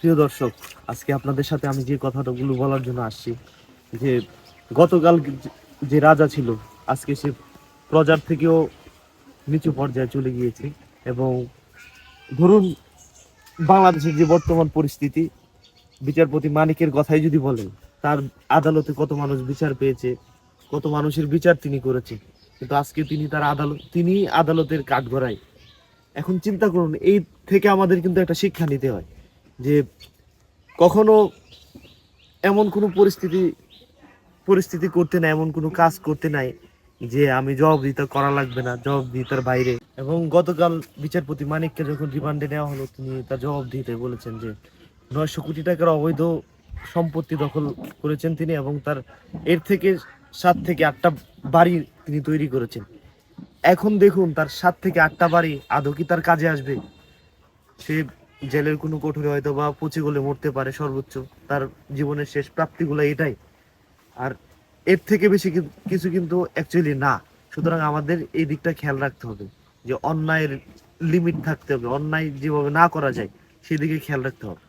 প্রিয় দর্শক, আজকে আপনাদের সাথে আমি যে কথাটাগুলো বলার জন্য আসছি, যে গতকাল যে- রাজা ছিল, আজকে সে প্রজার থেকেও নিচু পর্যায়ে চলে গিয়েছে এবং ধরুন বাংলাদেশের যে বর্তমান পরিস্থিতি, বিচারপতি মানিকের কথাই যদি বলেন, তার আদালতে কত মানুষ বিচার পেয়েছে, কত মানুষের বিচার তিনি করেছে, কিন্তু আজকে তিনি তার আদালত, তিনি আদালতের কাঠগড়ায়। এখন চিন্তা করুন, এই থেকে আমাদের কিন্তু একটা শিক্ষা নিতে হয়। যে কখনো এমন কোনো পরিস্থিতি পরিস্থিতি করতে নাই, এমন কোনো কাজ করতে নাই যে আমি জবাবদিহিতা করা লাগবে না জবাব জবাবদিহিতার বাইরে। এবং গতকাল বিচারপতি মানিককে যখন রিমান্ডে নেওয়া হলো, তিনি তার জবাবদিহিতে বলেছেন যে নয়শো কোটি টাকার অবৈধ সম্পত্তি দখল করেছেন তিনি এবং তার এর থেকে সাত থেকে আটটা বাড়ি তিনি তৈরি করেছেন। এখন দেখুন, তার সাত থেকে আটটা বাড়ি আদৌ কি তার কাজে আসবে? সে জেলের কোনো কঠোরে হয়তো বা পচে গলে মরতে পারে সর্বোচ্চ। তার জীবনের শেষ প্রাপ্তিগুলো এটাই। আর এর থেকে বেশি কিছু কিন্তু অ্যাকচুয়ালি না। সুতরাং আমাদের এই দিকটা খেয়াল রাখতে হবে যে অন্যায়ের লিমিট থাকতে হবে। অন্যায় যেভাবে না করা যায়, সেদিকে খেয়াল রাখতে হবে।